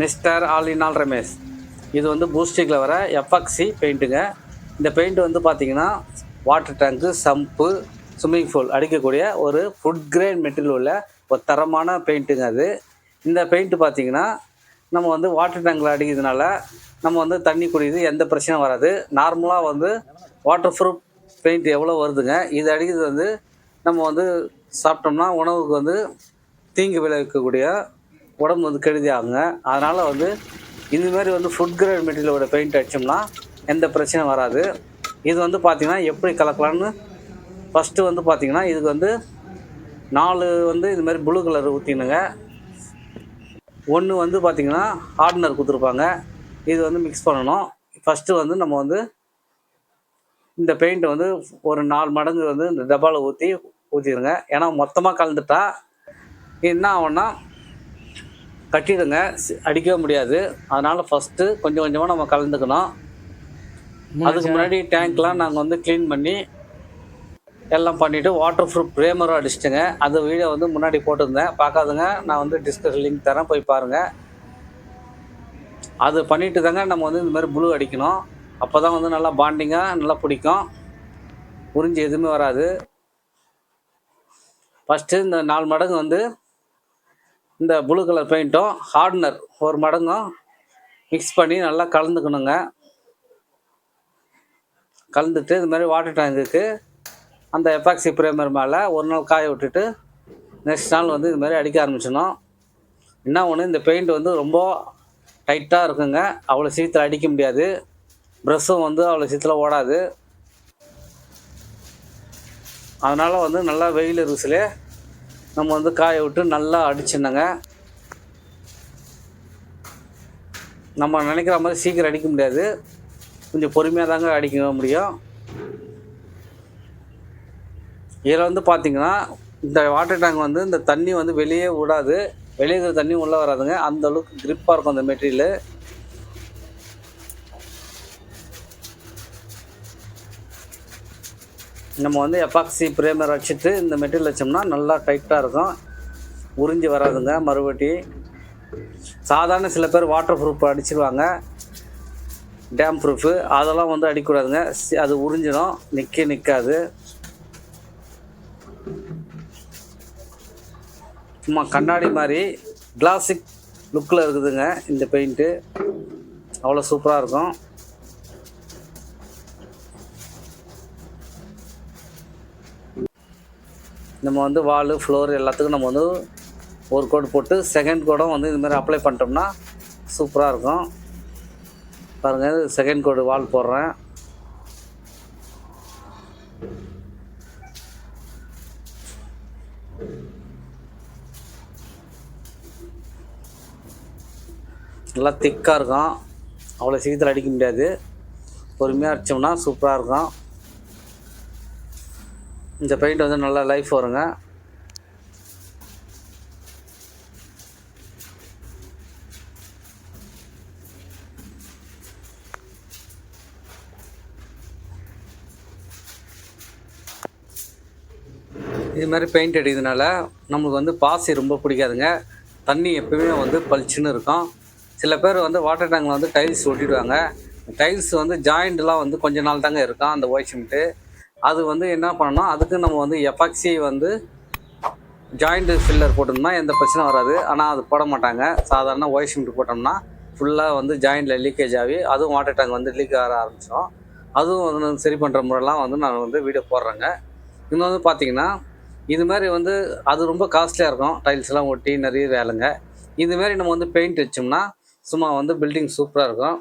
Mister all in all Ramesh. இது வந்து பூஸ்டிக்கில் வர எஃப்எக்சி பெயிண்ட்டுங்க. இந்த பெயிண்ட் வந்து பார்த்தீங்கன்னா வாட்டர் டேங்க்கு சம்ப்பு ஸ்விம்மிங் பூல் அடிக்கக்கூடிய ஒரு ஃபுட் கிரேட் மெட்டீரியல் உள்ள ஒரு தரமான பெயிண்ட்டுங்க அது. இந்த பெயிண்ட்டு பார்த்தீங்கன்னா நம்ம வந்து வாட்டர் டேங்கில் அடிக்கிறதுனால நம்ம வந்து தண்ணி குடிக்குது எந்த பிரச்சனையும் வராது. நார்மலாக வந்து வாட்டர் ப்ரூஃப் பெயிண்ட் எவ்வளோ வருதுங்க? இது அடிக்கிறது வந்து நம்ம வந்து சாப்பிட்டோம்னா உணவுக்கு வந்து தீங்கு விளைவிக்கக்கூடிய உடம்பு வந்து கெடுதி ஆகுங்க அதனால் வந்து இந்த மாதிரி வந்து ஃபுட் கிரேட் மெட்டீரியலோட பெயிண்ட் அடித்தோம்னா எந்த பிரச்சனையும் வராது. இது வந்து பார்த்திங்கன்னா எப்படி கலக்கலான்னு ஃபஸ்ட்டு வந்து பார்த்திங்கன்னா இதுக்கு வந்து நாலு வந்து இது மாதிரி ப்ளூ கலர் ஊற்றினுங்க ஒன்று வந்து பார்த்திங்கன்னா ஹார்ட்னர் கொடுத்துருப்பாங்க. இது வந்து மிக்ஸ் பண்ணணும். ஃபஸ்ட்டு வந்து நம்ம வந்து இந்த பெயிண்ட்டை வந்து ஒரு நாலு மடங்கு வந்து இந்த டப்பாவில் ஊற்றி ஊற்றிடுங்க ஏன்னா மொத்தமாக கலந்துட்டா என்ன ஆகும்னா கட்டிடுங்க. அடிக்கவே முடியாது. அதனால் ஃபஸ்ட்டு கொஞ்சம் கொஞ்சமாக நம்ம கலந்துக்கணும். அதுக்கு முன்னாடி டேங்க்லாம் நாங்கள் வந்து க்ளீன் பண்ணி எல்லாம் பண்ணிவிட்டு வாட்டர் ப்ரூஃப் ப்ரேமரும் அடிச்சிட்டேங்க. அந்த வீடியோ வந்து முன்னாடி போட்டிருந்தேன். பார்க்காதுங்க. நான் வந்து டிஸ்கஸ் லிங்க் தரேன். போய் பாருங்கள் அது பண்ணிட்டு தாங்க நம்ம வந்து இந்த மாதிரி ப்ளூ அடிக்கணும். அப்போ தான் வந்து நல்லா பாண்டிங்காக நல்லா பிடிக்கும். உறிஞ்சி எதுவுமே வராது. ஃபஸ்ட்டு இந்த நாலு மடங்கு வந்து இந்த ப்ளூ கலர் பெயிண்ட்டும் ஹார்ட்னர் ஒரு மடங்கும் மிக்ஸ் பண்ணி நல்லா கலந்துக்கணுங்க. கலந்துட்டு இது மாதிரி வாட்டர் டேங்குக்கு அந்த எப்பாக்சி பிரேமர் மேலே ஒரு நாள் காய விட்டுட்டு நெக்ஸ்ட் நாள் வந்து இது மாதிரி அடிக்க ஆரம்பிச்சிடணும். என்ன ஒன்று இந்த பெயிண்ட் வந்து ரொம்ப டைட்டாக இருக்குங்க. அவ்வளோ சீக்கிரம் அடிக்க முடியாது. ப்ரெஷ்ஷும் வந்து அவ்வளோ சீக்கிரம் ஓடாது. அதனால் வந்து நல்லா வெயில் இருக்குதுலே நம்ம வந்து காய விட்டு நல்லா அடிச்சிடணுங்க. நம்ம நினைக்கிற மாதிரி சீக்கிரம் அடிக்க முடியாது. கொஞ்சம் பொறுமையாக தாங்க அடிக்க முடியும். இதில் வந்து பார்த்தீங்கன்னா இந்த வாட்டர் டேங்க் வந்து இந்த தண்ணி வந்து வெளியே விடாது. வெளியே இருக்கிற தண்ணி உள்ளே வராதுங்க. அந்த அளவுக்கு க்ரிப்பாக இருக்கும் அந்த மெட்டீரியல் நம்ம வந்து எப்பாக்சி பிரேமர் வச்சுட்டு இந்த மெட்டீரியல் வச்சோம்னா நல்லா டைட்டாக இருக்கும். உறிஞ்சி வராதுங்க மறுபடி. சாதாரண சில பேர் வாட்டர் ப்ரூஃப் அடிச்சிருவாங்க. டேம் ப்ரூஃபு அதெல்லாம் வந்து அடிக்கக்கூடாதுங்க. அது உறிஞ்சிடும் நிற்க நிற்காது சும்மா கண்ணாடி மாதிரி கிளாசிக் லுக்கில் இருக்குதுங்க இந்த பெயிண்ட்டு அவ்வளோ சூப்பராக இருக்கும். நம்ம வந்து வால் ஃப்ளோர் எல்லாத்துக்கும் நம்ம வந்து ஒரு கோட் போட்டு செகண்ட் கோடும் வந்து இது மாதிரி அப்ளை பண்ணிட்டோம்னா சூப்பராக இருக்கும். பாருங்கள் செகண்ட் கோடு வால் போடுறேன். நல்லா திக்காக இருக்கும். அவ்வளோ சீக்கிரத்தில் அடிக்க முடியாது. பொறுமையாக அடித்தோம்னா சூப்பராக இருக்கும். இந்த பெயிண்ட் வந்து நல்லா லைஃப் வருங்க. இது மாதிரி பெயிண்ட் அடிக்கிறதுனால நம்மளுக்கு வந்து பாசி ரொம்ப பிடிக்காதுங்க. தண்ணி எப்பவுமே வந்து பளிச்சுன்னு இருக்கும். சில பேர் வந்து வாட்டர் டேங்கில் வந்து டைல்ஸ் ஒட்டிடுவாங்க. டைல்ஸ் வந்து ஜாயிண்ட்லாம் வந்து கொஞ்ச நாள் தாங்க இருக்கும் அந்த ஒயிட் சிமெண்ட்டு அது வந்து என்ன பண்ணணும் அதுக்கு நம்ம வந்து எஃபாக்சி வந்து ஜாயிண்ட் ஃபில்லர் போட்டோம்னா எந்த பிரச்சனை வராது. ஆனால் அது போட மாட்டாங்க. சாதாரண ஒய் சிமெண்ட் போட்டோம்னா ஃபுல்லாக வந்து ஜாயிண்டில் லீக்கேஜ் ஆகி அதுவும் வாட்டர் டேங்க் வந்து லீக் ஆக ஆரம்பிச்சிடும் அதுவும் வந்து சரி பண்ணுற முறைலாம் வந்து நான் வந்து வீடியோ போடுறேங்க. இன்னும் வந்து பார்த்தீங்கன்னா இது மாதிரி வந்து அது ரொம்ப காஸ்ட்லியாக இருக்கும். டைல்ஸ்லாம் ஒட்டி நிறைய வேலைங்க. இது மாதிரி நம்ம வந்து பெயிண்ட் வச்சோம்னா சும்மா வந்து பில்டிங் சூப்பராக இருக்கும்.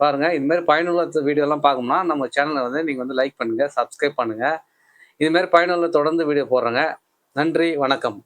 பாருங்கள் இது மாதிரி பயனுள்ள வீடியோலாம் பார்க்கணும்னா நம்ம சேனலை வந்து நீங்கள் வந்து லைக் பண்ணுங்கள் சப்ஸ்கிரைப் பண்ணுங்கள் இது மாதிரி பயனுள்ள தொடர்ந்து வீடியோ போடுறேங்க. நன்றி வணக்கம்.